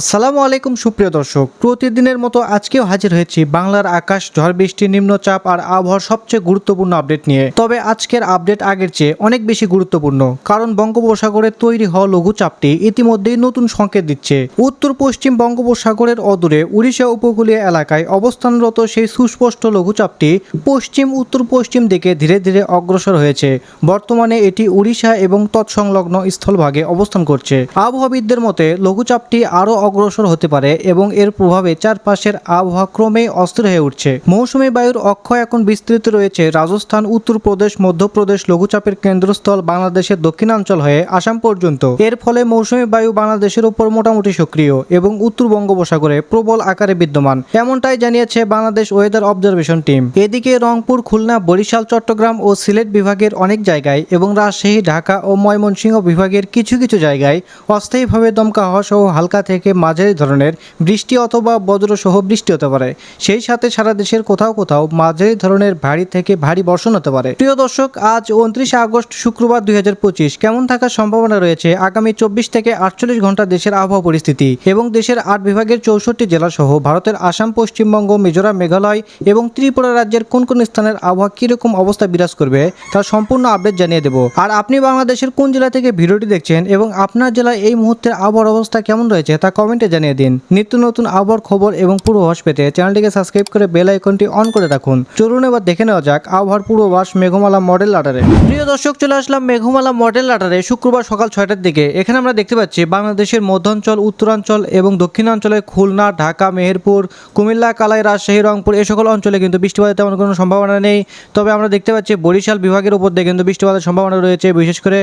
আসসালামু আলাইকুম, সুপ্রিয় দর্শক। প্রতিদিনের মতো আজকেও হাজির হয়েছি বাংলার আকাশ, ঝড় বৃষ্টি, নিম্নচাপ আর আবহাওয়ার সবচেয়ে গুরুত্বপূর্ণ আপডেট নিয়ে। তবে আজকের আপডেট আগের চেয়ে অনেক বেশি গুরুত্বপূর্ণ, কারণ বঙ্গোপসাগরে তৈরি হওয়া লঘুচাপটি ইতিমধ্যেই নতুন সংকেত দিচ্ছে। উত্তর পশ্চিম বঙ্গোপসাগরের অদূরে উড়িষ্যা উপকূলীয় এলাকায় অবস্থানরত সেই সুস্পষ্ট লঘুচাপটি পশ্চিম উত্তর পশ্চিম দিকে ধীরে ধীরে অগ্রসর হয়েছে। বর্তমানে এটি উড়িষ্যা এবং তৎসংলগ্ন স্থলভাগে অবস্থান করছে। আবহাওয়াবিদদের মতে, লঘুচাপটি আরও অগ্রসর হতে পারে এবং এর প্রভাবে চারপাশের আবহাওয়া ক্রমেই অস্থির হয়ে উঠছে। মৌসুমী বায়ুর অক্ষয় এখন বিস্তৃত রয়েছে। রাজস্থান, উত্তরপ্রদেশ, মধ্যপ্রদেশ লঘুচাপের কেন্দ্রস্থল বাংলাদেশের দক্ষিণাঞ্চল হয়ে আসাম পর্যন্ত। এর ফলে মৌসুমী বায়ু বাংলাদেশের উপর মোটামুটি সক্রিয় এবং উত্তর বঙ্গোপসাগরে প্রবল আকারে বিদ্যমান। এমনটাই জানিয়েছে বাংলাদেশ ওয়েদার অবজারভেশন টিম। এদিকে রংপুর, খুলনা, বরিশাল, চট্টগ্রাম ও সিলেট বিভাগের অনেক জায়গায় এবং রাজশাহী, ঢাকা ও ময়মনসিংহ বিভাগের কিছু কিছু জায়গায় অস্থায়ীভাবে দমকা হওয়া সহ হালকা থেকে মাঝারি ধরনের বৃষ্টি অথবা বজ্রসহ বৃষ্টি হতে পারে। সেই সাথে সারা দেশের কোথাও কোথাও মাঝারি ধরনের ভারী থেকে ভারী বর্ষণ হতে পারে। প্রিয় দর্শক, আজ উনত্রিশে আগস্ট, শুক্রবার দু হাজার পঁচিশ। কেমন থাকার সম্ভাবনা রয়েছে? আগামী চব্বিশ থেকে আটচল্লিশ ঘণ্টা দেশের আবহাওয়া পরিস্থিতি এবং দেশের আট বিভাগের চৌষট্টি জেলা সহ ভারতের আসাম, পশ্চিমবঙ্গ, মিজোরাম, মেঘালয় এবং ত্রিপুরা রাজ্যের কোন কোন স্থানের আবহাওয়া কীরকম অবস্থা বিরাজ করবে তার সম্পূর্ণ আপডেট জানিয়ে দেবো। আর আপনি বাংলাদেশের কোন জেলা থেকে ভিডিওটি দেখছেন এবং আপনার জেলায় এই মুহূর্তের আবহাওয়ার অবস্থা কেমন রয়েছে তা কমেন্টে জানিয়ে দিন। নিত্য নতুন আবহাওয়ার খবর এবং পূর্বাভাস পেতে চ্যানেলটিকে সাবস্ক্রাইব করে বেল আইকনটি অন করে রাখুন। চলুন এবার দেখে নেওয়া যাক আবহাওয়ার পূর্বাভাস মেঘমালা মডেল লাটারে প্রিয় দর্শক, চলে আসলাম মেঘমালা মডেল লাটারে শুক্রবার সকাল ছয়টার দিকে। এখানে আমরা দেখতে পাচ্ছি বাংলাদেশের মধ্যাঞ্চল, উত্তরাঞ্চল এবং দক্ষিণাঞ্চলে খুলনা, ঢাকা, মেহেরপুর, কুমিল্লা, কালাই, রাজশাহী, রংপুর এই সকল অঞ্চলে কিন্তু বৃষ্টিপাতের তেমন কোনো সম্ভাবনা নেই। তবে আমরা দেখতে পাচ্ছি বরিশাল বিভাগের উপর দিয়ে কিন্তু বৃষ্টিপাতের সম্ভাবনা রয়েছে। বিশেষ করে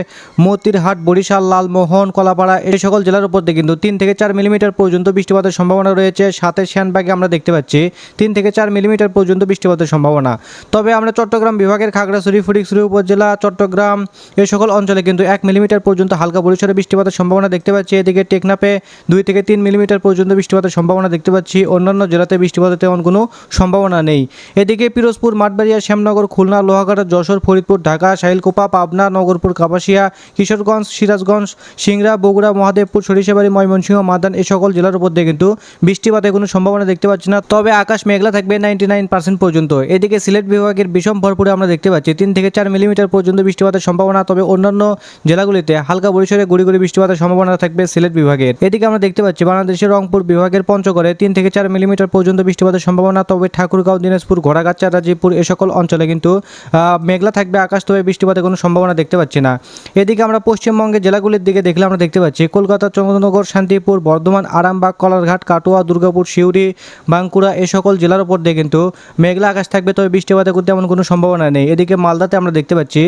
মতিরহাট, বরিশাল, লালমোহন, কলাপাড়া এই সকল জেলার উপর দিয়ে কিন্তু তিন থেকে চার মিলিমিটার পর্যন্ত বৃষ্টিপাতের সম্ভাবনা রয়েছে। সাথে শ্যানবাগে আমরা দেখতে পাচ্ছি তিন থেকে চার মিলিমিটার পর্যন্ত বৃষ্টিপাতের সম্ভাবনা। তবে আমরা চট্টগ্রাম বিভাগের খাগড়াছড়ি, ফটিকছড়ি উপজেলা, চট্টগ্রাম এই সকল অঞ্চলে কিন্তু এক মিলিমিটার পর্যন্ত হালকা পরিসরে বৃষ্টিপাতের সম্ভাবনা দেখতে পাচ্ছি। এদিকে টেকনাপে দুই থেকে তিন মিলিমিটার পর্যন্ত বৃষ্টিপাতের সম্ভাবনা দেখতে পাচ্ছি। অন্যান্য জেলাতে বৃষ্টিপাতের তেমন কোনো সম্ভাবনা নেই। এদিকে পিরোজপুর, মাঠবাড়িয়া, শ্যামনগর, খুলনা লোহাগাড়া যশোর, ফরিদপুর, ঢাকা শাইলকোপা পাবনা, নগরপুর, কাপাসিয়া, কিশোরগঞ্জ, সিরাজগঞ্জ, সিংড়া, বগুড়া, মহাদেবপুর, সরিষাবাড়ি, ময়মনসিংহ মাদান এই সকল জেলার উপর দিয়ে কিন্তু বৃষ্টিপাতের কোনো সম্ভাবনা দেখতে পাচ্ছি না। তবে আকাশ মেঘলা থাকবে নাইনটি পর্যন্ত। এদিকে সিলেট বিভাগের বিষম ভরপুরে আমরা দেখতে পাচ্ছি তিন থেকে চার মিলিমিটার পর্যন্ত বৃষ্টিপাতের সম্ভাবনা, তবে অন্যান্য জেলাগুলিতে হালকা পরিসরে গুড়ি গুড়ি বৃষ্টিপাতের সম্ভাবনা থাকবে সিলেট বিভাগের। এদিকে আমরা দেখতে পাচ্ছি বাংলাদেশের রংপুর বিভাগের পঞ্চগড়ে তিন থেকে চার মিলিমিটার পর্যন্ত বৃষ্টিপাতের সম্ভাবনা, তবে ঠাকুরগাঁও, দিনাজপুর, ঘোড়াগাছা, রাজীবপুর এ সকল অঞ্চলে কিন্তু মেঘলা থাকবে আকাশ, তবে বৃষ্টিপাতের কোনো সম্ভাবনা দেখতে পাচ্ছি না। এদিকে আমরা পশ্চিমবঙ্গের জেলাগুলির দিকে দেখলে আমরা দেখতে পাচ্ছি কলকাতা, চন্দ্রনগর, শান্তিপুর, বর্ধমান আরামবাগ, কলারঘাট, কাটোয়া, দুর্গাপুর, সিউড়ি, বাঁকুড়া এ সকল জেলার উপর দিয়ে কিন্তু মেঘলা আকাশ থাকবে। তবে বৃষ্টিপাতের করতে এমন কোনো সম্ভাবনা নেই। এদিকে মালদাতে আমরা দেখতে পাচ্ছি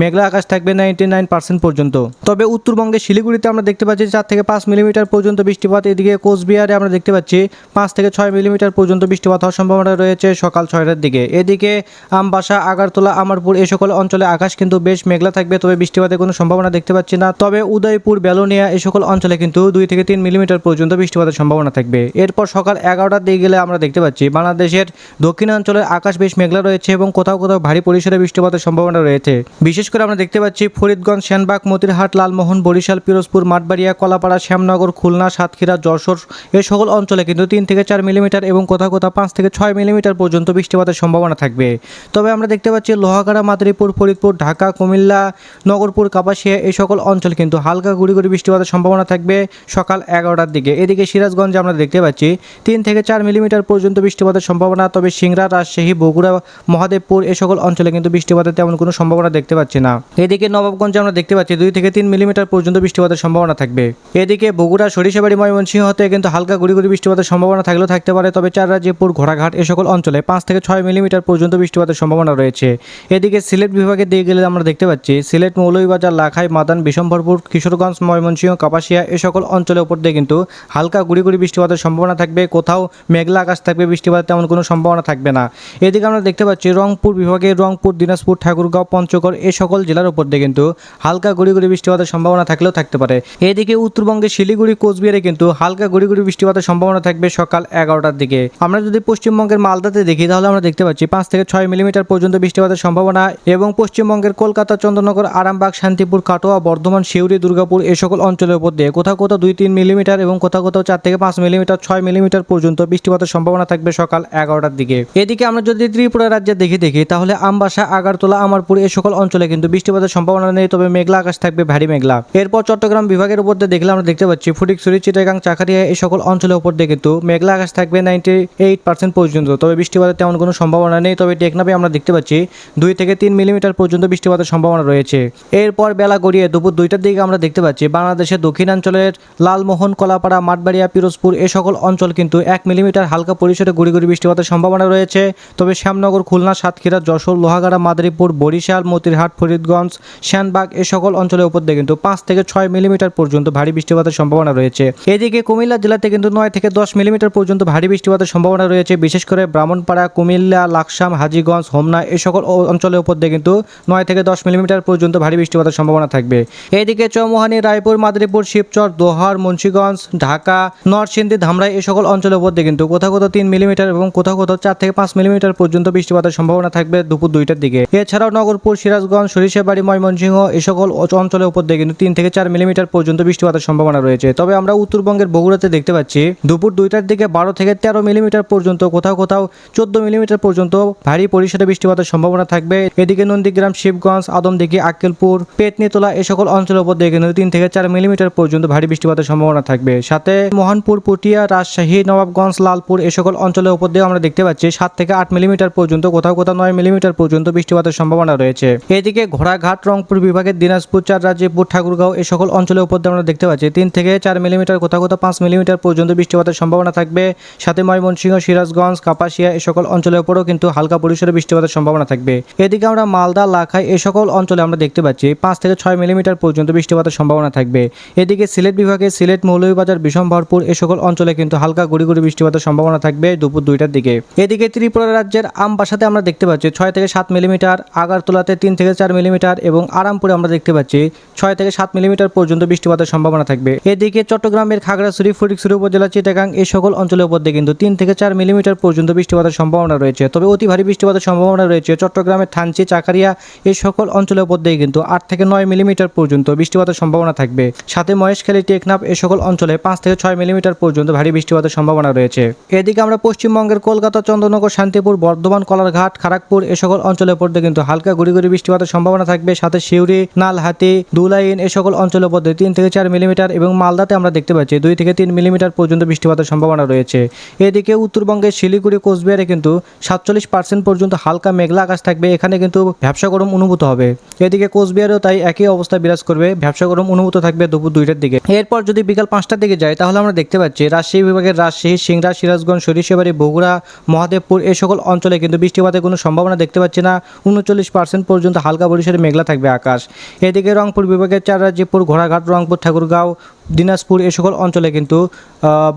মেঘলা আকাশ থাকবে নাইনটি নাইন পার্সেন্ট পর্যন্ত। তবে উত্তরবঙ্গে শিলিগুড়িতে আমরা দেখতে পাচ্ছি চার থেকে পাঁচ মিলিমিটার পর্যন্ত বৃষ্টিপাত। এদিকে কোচবিহারে আমরা দেখতে পাচ্ছি পাঁচ থেকে ছয় মিলিমিটার পর্যন্ত বৃষ্টিপাত হওয়ার সম্ভাবনা রয়েছে সকাল ছয়টার দিকে। এদিকে আমবাসা, আগারতলা, আমারপুর এ সকল অঞ্চলে আকাশ কিন্তু বেশ মেঘলা থাকবে। তবে বৃষ্টিপাতের কোনো সম্ভাবনা দেখতে পাচ্ছি না। তবে উদয়পুর, বেলোনিয়া এই সকল অঞ্চলে কিন্তু দুই থেকে তিন মিলিমিটার পর্যন্ত বৃষ্টিপাতের সম্ভাবনা থাকবে। এরপর সকাল এগারোটার দিকে গেলে আমরা দেখতে পাচ্ছি, বাংলাদেশের দক্ষিণাঞ্চলের আকাশ বেশ মেঘলা রয়েছে এবং কোথাও কোথাও ভারী পরিসরে বৃষ্টিপাতের সম্ভাবনা রয়েছে। বিশেষ করে আমরা দেখতে পাচ্ছি, ফরিদগঞ্জ শ্যানবাগ মতিরহাট, লালমোহন, বরিশাল, পিরোজপুর, মাঠবাড়িয়া, কলাপাড়া, শ্যামনগর, খুলনা, সাতক্ষীরা, যশোর এই সকল অঞ্চলে কিন্তু তিন থেকে চার মিলিমিটার এবং কোথাও কোথাও পাঁচ থেকে ছয় মিলিমিটার পর্যন্ত বৃষ্টিপাতের সম্ভাবনা থাকবে। তবে আমরা দেখতে পাচ্ছি, লোহাগাড়া, মাদারীপুর, ফরিদপুর, ঢাকা, কুমিল্লা, নগরপুর, কাপাসিয়া এই সকল অঞ্চল কিন্তু হালকা গুড়ি গুড়ি বৃষ্টিপাতের সম্ভাবনা থাকবে সকাল এগারোটার দিকে। এদিকে সিরাজগঞ্জে আমরা দেখতে পাচ্ছি, তিন থেকে চার মিলিমিটার পর্যন্ত বৃষ্টিপাতের সম্ভাবনা, তবে সিংড়া, রাজশাহী, বগুড়া, মহাদেবপুর এ সকল অঞ্চলে কিন্তু বৃষ্টিপাতের তেমন কোনো সম্ভাবনা দেখতে পাচ্ছি না। এদিকে নবাবগঞ্জে আমরা দেখতে পাচ্ছি, দুই থেকে তিন মিলিমিটার পর্যন্ত বৃষ্টিপাতের সম্ভাবনা থাকবে। এদিকে বগুড়া, সরিষাবাড়ি, ময়মনসিংহ হতে কিন্তু হালকা গুড়ি বৃষ্টিপাতের সম্ভাবনা থাকলেও থাকতে পারে, তবে চার রাজ্যপুর ঘোড়াঘাট এ সকল অঞ্চলে পাঁচ থেকে ছয় মিলিমিটার পর্যন্ত বৃষ্টিপাতের সম্ভাবনা রয়েছে। এদিকে সিলেট বিভাগের দিকে গেলে আমরা দেখতে পাচ্ছি, সিলেট, মৌলভীবাজার, লাখাই, মাদান বিশম্বরপুর কিশোরগঞ্জ, ময়মনসিংহ, কাপাসিয়া এ সকল অঞ্চলের উপর দিয়ে কিন্তু হালকা গুড়ি গুড়ি বৃষ্টিপাতের সম্ভাবনা থাকবে, কোথাও মেঘলা আকাশ থাকবে, বৃষ্টিপাতের তেমন কোনো সম্ভাবনা থাকবে না। এদিকে আমরা দেখতে পাচ্ছি রংপুর বিভাগের রংপুর, দিনাজপুর, ঠাকুরগাঁও, পঞ্চগড় এ সকল জেলার উপর দিয়ে কিন্তু হালকা গুড়ি গুড়ি বৃষ্টিপাতের সম্ভাবনা থাকলেও থাকতে পারে। এদিকে উত্তরবঙ্গের শিলিগুড়ি, কোচবিহারে কিন্তু হালকা গুড়ি গুড়ি বৃষ্টিপাতের সম্ভাবনা থাকবে সকাল এগারোটার দিকে। আমরা যদি পশ্চিমবঙ্গের মালদাতে দেখি, তাহলে আমরা দেখতে পাচ্ছি পাঁচ থেকে ছয় মিলিমিটার পর্যন্ত বৃষ্টিপাতের সম্ভাবনা এবং পশ্চিমবঙ্গের কলকাতা, চন্দ্রনগর, আরামবাগ, শান্তিপুর, কাটোয়া, বর্ধমান শিউরি দুর্গাপুর এ সকল অঞ্চলের উপর দিয়ে কোথাও কোথাও দুই তিন মিলিমিটার এবং কোথাও কোথাও চার থেকে পাঁচ মিলিমিটার, ছয় মিলিমিটার পর্যন্ত বৃষ্টিপাতের সম্ভাবনা থাকবে সকাল এগারোটার দিকে। এদিকে আমরা যদি ত্রিপুরা রাজ্যে দেখে, দেখি, তাহলে আমবাসা, আগারতলা, আমারপুর এই সকল অঞ্চলে কিন্তু বৃষ্টিপাতের সম্ভাবনা নেই, তবে মেঘলা আকাশ থাকবে, ভারী মেঘলা। এরপর চট্টগ্রাম বিভাগের উপর দেখলে আমরা দেখতে পাচ্ছি, ফটিকছড়ি, চিটাগাং, চাকারিয়া এই সকল অঞ্চলের উপর দিয়ে কিন্তু মেঘলা আকাশ থাকবে নাইনটি এইট পার্সেন্ট পর্যন্ত, তবে বৃষ্টিপাতের তেমন কোনো সম্ভাবনা নেই, তবে টেকনাফে আমরা দেখতে পাচ্ছি দুই থেকে তিন মিলিমিটার পর্যন্ত বৃষ্টিপাতের সম্ভাবনা রয়েছে। এরপর বেলা গড়িয়ে দুপুর দুইটার দিকে আমরা দেখতে পাচ্ছি, বাংলাদেশের দক্ষিণাঞ্চলের লালমোহন কলাপাড়া মাঠবাড়িয়া, পিরোজপুর এ সকল অঞ্চল কিন্তু এক মিলিমিটার হালকা পরিসরে গুড়ি গুড়ি বৃষ্টিপাতের সম্ভাবনা রয়েছে। তবে শ্যামনগর, খুলনা, সাতক্ষীরা, যশোর, লোহাগাড়া, মাদারীপুর, বরিশাল, মতিরহাট, ফরিদগঞ্জ শ্যানবাগ এ সকল অঞ্চলের উপর দিয়ে কিন্তু পাঁচ থেকে ছয় মিলিমিটার পর্যন্ত ভারী বৃষ্টিপাতের সম্ভাবনা রয়েছে। এদিকে কুমিল্লা জেলাতে কিন্তু নয় থেকে দশ মিলিমিটার পর্যন্ত ভারী বৃষ্টিপাতের সম্ভাবনা রয়েছে। বিশেষ করে ব্রাহ্মণপাড়া, কুমিল্লা, লাকসাম, হাজিগঞ্জ, হোমনা এ সকল অঞ্চলের উপর দিয়ে কিন্তু নয় থেকে দশ মিলিমিটার পর্যন্ত ভারী বৃষ্টিপাতের সম্ভাবনা থাকবে। এদিকে চৌমোহানি, রায়পুর, মাদারীপুর, শিবচর, দোহার, মুন্সীগঞ্জ ঢাকা, নরসিংদী, ধামরাই এই সকল অঞ্চলের দিয়ে কিন্তু কোথাও কোথাও তিন মিলিমিটার এবং কোথাও কোথাও চার থেকে পাঁচ মিলিমিটার পর্যন্ত বৃষ্টিপাতের সম্ভাবনা থাকবে দুপুর দুইটার দিকে। এছাড়াও নগরপুর, সিরাজগঞ্জ, সরিষাবাড়ি, ময়মনসিংহ এই সকল অঞ্চলের উপর দিয়ে কিন্তু তিন থেকে চার মিলিমিটার পর্যন্ত বৃষ্টিপাতের সম্ভাবনা রয়েছে। তবে আমরা উত্তরবঙ্গের বগুড়াতে দেখতে পাচ্ছি, দুপুর দুইটার দিকে বারো থেকে তেরো মিলিমিটার পর্যন্ত কোথাও কোথাও চোদ্দ মিলিমিটার পর্যন্ত ভারী পরিসরে বৃষ্টিপাতের সম্ভাবনা থাকবে। এদিকে নন্দীগ্রাম, শিবগঞ্জ, আদমদিঘি, আক্কেলপুর, পেতনিতলা এই সকল অঞ্চলের উপর দিয়ে কিন্তু তিন থেকে চার মিলিমিটার পর্যন্ত ভারী বৃষ্টিপাতের সম্ভাবনা থাকবে। সাথে মোহনপুর, পুটিয়া, রাজশাহী, নবাবগঞ্জ, লালপুর এই সকল অঞ্চলের উপর দিয়ে আমরা দেখতে পাচ্ছি সাত থেকে আট মিলিমিটার পর্যন্ত, কোথাও কোথাও নয় মিলিমিটার পর্যন্ত বৃষ্টিপাতের সম্ভাবনা রয়েছে। এদিকে ঘোড়াঘাট, রংপুর বিভাগের দিনাজপুর, চার রাজ্যপুর ঠাকুরগাঁও এই সকল অঞ্চলের উপর আমরা দেখতে পাচ্ছি তিন থেকে চার মিলিমিটার, কোথাও কোথাও পাঁচ মিলিমিটার পর্যন্ত বৃষ্টিপাতের সম্ভাবনা থাকবে। সাথে ময়মনসিংহ, সিরাজগঞ্জ, কাপাসিয়া এই সকল অঞ্চলের উপরও কিন্তু হালকা পরিসরে বৃষ্টিপাতের সম্ভাবনা থাকবে। এদিকে আমরা মালদা, লাখাই এই সকল অঞ্চলে আমরা দেখতে পাচ্ছি পাঁচ থেকে ছয় মিলিমিটার পর্যন্ত বৃষ্টিপাতের সম্ভাবনা থাকবে। এদিকে সিলেট বিভাগে সিলেট মৌলভীবাজার বিষমভরপুর এই সকল অঞ্চলে কিন্তু হালকা গুড়ি বৃষ্টিপাতের সম্ভাবনা থাকবে দুপুর দুইটার দিকে। এদিকে ত্রিপুরা রাজ্যের আমবাসাতে আমরা দেখতে পাচ্ছি ছয় থেকে সাত মিলিমিটার, আগারতলাতে তিন থেকে চার মিলিমিটার এবং আরামপুরে আমরা দেখতে পাচ্ছি ছয় থেকে সাত মিলিমিটার পর্যন্ত বৃষ্টিপাতের সম্ভাবনা থাকবে। এদিকে চট্টগ্রামের খাগড়াছড়ি ফটিকছড়ি উপজেলা, চিটাগাং এই সকল অঞ্চলের উপর দিয়ে কিন্তু তিন থেকে চার মিলিমিটার পর্যন্ত বৃষ্টিপাতের সম্ভাবনা রয়েছে। তবে অতি ভারী বৃষ্টিপাতের সম্ভাবনা রয়েছে চট্টগ্রামের থানচি, চাকারিয়া এই সকল অঞ্চলের উপর দিয়ে কিন্তু আট থেকে নয় মিলিমিটার পর্যন্ত বৃষ্টিপাতের সম্ভাবনা থাকবে। সাথে মহেশখালী, টেকনাফ এই সকল অঞ্চলে পাঁচ থেকে ছয় মিলিমিটার পর্যন্ত ভারী বৃষ্টিপাতের সম্ভাবনা রয়েছে। এদিকে আমরা পশ্চিমবঙ্গের কলকাতা চন্দ্রনগর শান্তিপুর, বর্ধমান, কলারঘাট খড়গপুর এই সকল অঞ্চলের দিয়ে কিন্তু হালকা গুড়ি গুড়ি বৃষ্টিপাতের সম্ভাবনা থাকবে। সাথে শিউরি নালহাতি দুলাইন এ সকল অঞ্চলের উপর তিন থেকে চার মিলিমিটার এবং মালদাতে আমরা দেখতে পাচ্ছি দুই থেকে তিন মিলিমিটার পর্যন্ত বৃষ্টিপাতের সম্ভাবনা রয়েছে। এদিকে উত্তরবঙ্গের শিলিগুড়ি, কোচবিহারে কিন্তু সাতচল্লিশ পার্সেন্ট পর্যন্ত হালকা মেঘলা আকাশ থাকবে। এখানে কিন্তু ব্যবসা গরম অনুভূত হবে। এদিকে কোচবিহারেও তাই একই অবস্থা বিরাজ করবে। ব্যবসা গরম অনুভূত থাকবে দুপুর দুইটার দিকে। এরপর যদি বিকাল পাঁচটার দিকে যাই তাহলে আমরা দেখতে পাচ্ছি রাজশাহী বিভাগের রাজশাহী, সিংড়া, সিরাজগঞ্জ, সরিষাবাড়ি, বগুড়া, মহাদেবপুর এই সকল অঞ্চলে কিন্তু বৃষ্টিপাতের কোনো সম্ভাবনা দেখতে পাচ্ছি না। উনচল্লিশ পার্সেন্ট পর্যন্ত হালকা পরিসরে মেঘলা থাকবে আকাশ। এদিকে রংপুর বিভাগের চাররাজ্যপুর ঘোড়াঘাট, রংপুর, ঠাকুরগাঁও, দিনাজপুর এই সকল অঞ্চলে কিন্তু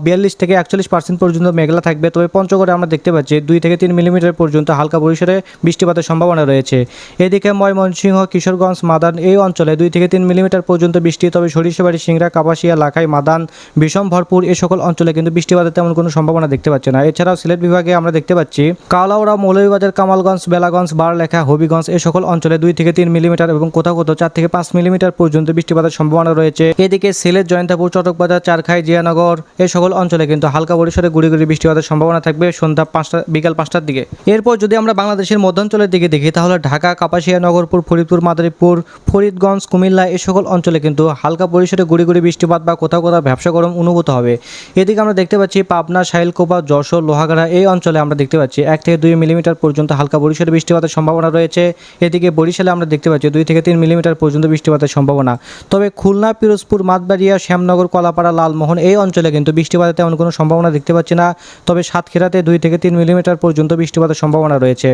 বিয়াল্লিশ থেকে একচল্লিশ পার্সেন্ট পর্যন্ত মেঘলা থাকবে। তবে পঞ্চগড়ে আমরা দেখতে পাচ্ছি দুই থেকে তিন মিলিমিটার পর্যন্ত হালকা পরিসরে বৃষ্টিপাতের সম্ভাবনা রয়েছে। এদিকে ময়মনসিংহ, কিশোরগঞ্জ, মাদান এই অঞ্চলে দুই থেকে তিন মিলিমিটার পর্যন্ত বৃষ্টি। তবে সরিষাবাড়ি, সিংড়া, কাপাসিয়া, লাখাই, মাদান বিষম, ভরপুর এই সকল অঞ্চলে কিন্তু বৃষ্টিপাতের তেমন কোনো সম্ভাবনা দেখতে পাচ্ছি না। এছাড়াও সিলেট বিভাগে আমরা দেখতে পাচ্ছি কালাউড়া, মৌলভীবাজার, কামালগঞ্জ, বেলাগঞ্জ, বারলেখা, হবিগঞ্জ এই সকল অঞ্চলে দুই থেকে তিন মিলিমিটার এবং কোথাও কোথাও চার থেকে পাঁচ মিলিমিটার পর্যন্ত বৃষ্টিপাতের সম্ভাবনা রয়েছে। এদিকে সিলেট, জয়ন্তাপুর, চটকবাজার, চারখাই, জিয়ানগর এই সকল অঞ্চলে কিন্তু হালকা পরিসরে গুড়ি গুড়ি বৃষ্টিপাতের সম্ভাবনা থাকবে সন্ধ্যা পাঁচটা, বিকাল পাঁচটার দিকে। এরপর যদি আমরা বাংলাদেশের মধ্যাঞ্চলের দিকে দেখি, তাহলে ঢাকা, কাপাসিয়া, নগরপুর, ফরিদপুর, মাদারীপুর, ফরিদগঞ্জ, কুমিল্লা এই সকল অঞ্চলে কিন্তু হালকা পরিসরে গুড়ি গুড়ি বৃষ্টিপাত বা কোথাও কোথাও ব্যবসা গরম অনুভূত হবে। এদিকে আমরা দেখতে পাচ্ছি পাবনা সাইলকোপা যশোর, লোহাগাড়া এই অঞ্চলে আমরা দেখতে পাচ্ছি এক থেকে দুই মিলিমিটার পর্যন্ত হালকা পরিসরে বৃষ্টিপাতের সম্ভাবনা রয়েছে। এদিকে বরিশালে আমরা দেখতে পাচ্ছি দুই থেকে তিন মিলিমিটার পর্যন্ত বৃষ্টিপাতের সম্ভাবনা। তবে খুলনা, পিরোজপুর, মাতবাড়িয়া, শ্যামনগর, কলাপাড়া, লালমোহন এই অঞ্চলে কিন্তু বৃষ্টিপাতের তেমন কোনো সম্ভাবনা দেখতে পাচ্ছি না। তবে সাতক্ষীরাতে দুই থেকে তিন মিলিমিটার পর্যন্ত বৃষ্টিপাতের সম্ভাবনা রয়েছে।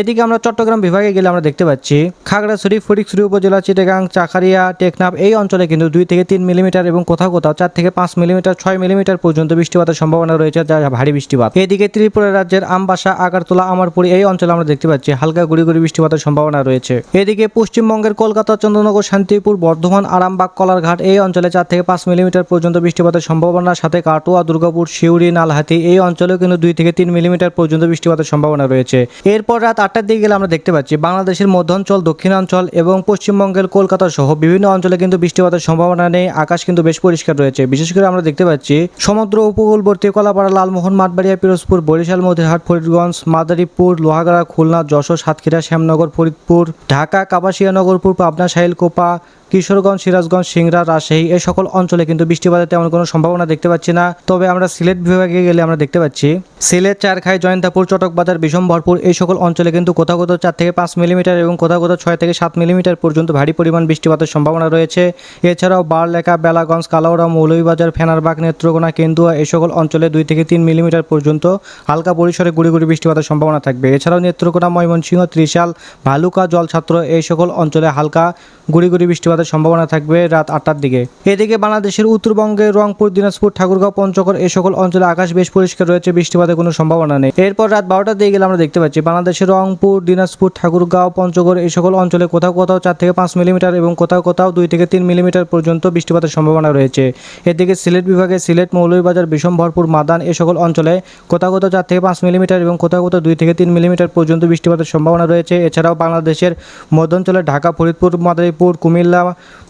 এদিকে আমরা চট্টগ্রাম বিভাগে গেলে আমরা দেখতে পাচ্ছি খাগড়াছড়ি ফটিকছড়ি উপজেলা, চিটেগাং, চাকারিয়া, টেকনাফ এই অঞ্চলে কিন্তু দুই থেকে তিন মিলিমিটার এবং কোথাও কোথাও চার থেকে পাঁচ মিলিমিটার, ছয় মিলিমিটার পর্যন্ত বৃষ্টিপাতের সম্ভাবনা রয়েছে, যা ভারী বৃষ্টিপাত। এদিকে ত্রিপুরা রাজ্যের আমবাসা, আগারতলা, আমারপুর এই অঞ্চলে আমরা দেখতে পাচ্ছি হালকা গুড়ি গুড়ি বৃষ্টিপাতের সম্ভাবনা রয়েছে। এদিকে পশ্চিমবঙ্গের কলকাতা, চন্দ্রনগর, শান্তিপুর, বর্ধমান, আরামবাগ, কলারঘাট এই অঞ্চলে চার থেকে পাঁচ মিলিমিটার পর্যন্ত বৃষ্টিপাতের সম্ভাবনার সাথে কাটোয়া, দুর্গাপুর শিউরি নালহাতি এই অঞ্চলেও কিন্তু দুই থেকে তিন মিলিমিটার পর্যন্ত বৃষ্টিপাতের সম্ভাবনা রয়েছে। এরপর রাত আটটার দিকে গেলে আমরা দেখতে পাচ্ছি বাংলাদেশের মধ্যাঞ্চল, দক্ষিণাঞ্চল এবং পশ্চিমবঙ্গের কলকাতা সহ বিভিন্ন অঞ্চলে কিন্তু বৃষ্টিপাতের সম্ভাবনা নেই, আকাশ কিন্তু বেশ পরিষ্কার রয়েছে বিশেষ করে আমরা দেখতে পাচ্ছি সমুদ্র উপকূলবর্তী কলাপাড়া, লালমোহন, মাঠবাড়িয়া, পিরোজপুর, বরিশাল, মতিহাট, ফরিদগঞ্জ, মাদারীপুর, লোহাগাড়া, খুলনা, যশোর, সাতক্ষীরা, শ্যামনগর, ফরিদপুর, ঢাকা, কাপাসিয়া নগরপুর, পাবনা সাহিলকোপা কিশোরগঞ্জ, সিরাজগঞ্জ, সিংড়া, রাজশাহী এই সকল অঞ্চলে কিন্তু বৃষ্টিপাতের তেমন কোনো সম্ভাবনা দেখতে পাচ্ছি না। তবে আমরা সিলেট বিভাগে গেলে আমরা দেখতে পাচ্ছি, সিলেট, চারখাই, জয়ন্তাপুর, চটকবাজার বিষম ভরপুর এই সকল অঞ্চলে কিন্তু কোথাও কোথাও চার থেকে পাঁচ মিলিমিটার এবং কোথাও কোথাও ছয় থেকে সাত মিলিমিটার পর্যন্ত ভারী পরিমাণ বৃষ্টিপাতের সম্ভাবনা রয়েছে। এছাড়াও বারলেখা, বেলাগঞ্জ কালাউড়া মৌলভীবাজার, ফেনারবাগ, নেত্রকোনা, কেন্দুয়া এই সকল অঞ্চলে দুই থেকে তিন মিলিমিটার পর্যন্ত হালকা পরিসরে গুড়ি গুড়ি বৃষ্টিপাতের সম্ভাবনা থাকবে। এছাড়াও নেত্রকোনা, ময়মনসিংহ, ত্রিশাল, ভালুকা, জলছাত্র এই সকল অঞ্চলে হালকা গুড়ি গুড়ি বৃষ্টিপাতের সম্ভাবনা থাকবে রাত আটটার দিকে। এদিকে বাংলাদেশের উত্তরবঙ্গে রংপুর, দিনাজপুর, ঠাকুরগাঁও, পঞ্চগড় এ সকল অঞ্চলে আকাশ বেশ পরিষ্কার রয়েছে, বৃষ্টিপাতের কোনো সম্ভাবনা নেই। এরপর রাত বারোটার দিকে গেলে আমরা দেখতে পাচ্ছি, বাংলাদেশের রংপুর, দিনাজপুর, ঠাকুরগাঁও, পঞ্চগড় এই সকল অঞ্চলে কোথাও কোথাও চার থেকে পাঁচ মিলিমিটার এবং কোথাও কোথাও দুই থেকে তিন মিলিমিটার পর্যন্ত বৃষ্টিপাতের সম্ভাবনা রয়েছে। এদিকে সিলেট বিভাগে সিলেট, মৌলভীবাজার বিষম ভরপুর মাদান এই সকল অঞ্চলে কোথাও কোথাও চার থেকে পাঁচ মিলিমিটার এবং কোথাও কোথাও দুই থেকে তিন মিলিমিটার পর্যন্ত বৃষ্টিপাতের সম্ভাবনা রয়েছে। এছাড়াও বাংলাদেশের মধ্যাঞ্চলে ঢাকা, ফরিদপুর, মাদারীপুর, কুমিল্লা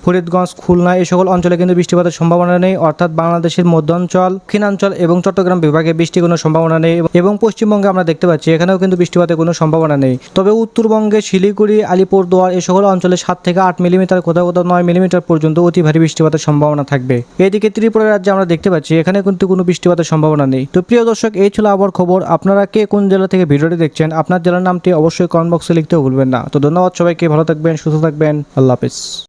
ফরিদগঞ্জ, খুলনা এই সকল অঞ্চলে কিন্তু বৃষ্টিপাতের সম্ভাবনা নেই। অর্থাৎ বাংলাদেশের মধ্যাঞ্চল, দক্ষিণাঞ্চল এবং চট্টগ্রাম বিভাগে বৃষ্টি কোনো সম্ভাবনা নেই এবং পশ্চিমবঙ্গে আমরা দেখতে পাচ্ছি এখানেও কিন্তু বৃষ্টিপাতের কোনো সম্ভাবনা নেই। তবে উত্তরবঙ্গে শিলিগুড়ি, আলিপুরদুয়ার এই সকল অঞ্চলে সাত থেকে আট মিলিমিটার, কোথাও কোথাও নয় মিলিমিটার পর্যন্ত অতি ভারী বৃষ্টিপাতের সম্ভাবনা থাকবে। এদিকে ত্রিপুরা রাজ্যে আমরা দেখতে পাচ্ছি এখানে কিন্তু কোনো বৃষ্টিপাতের সম্ভাবনা নেই। তো প্রিয় দর্শক, এই ছিল আবার খবর। আপনারা কে কোন জেলা থেকে ভিডিওটি দেখছেন, আপনার জেলার নামটি অবশ্যই কমেন্ট বক্সে লিখতেও ভুলবেন না। তো ধন্যবাদ সবাইকে, ভালো থাকবেন, সুস্থ থাকবেন, আল্লাহ হাফিজ।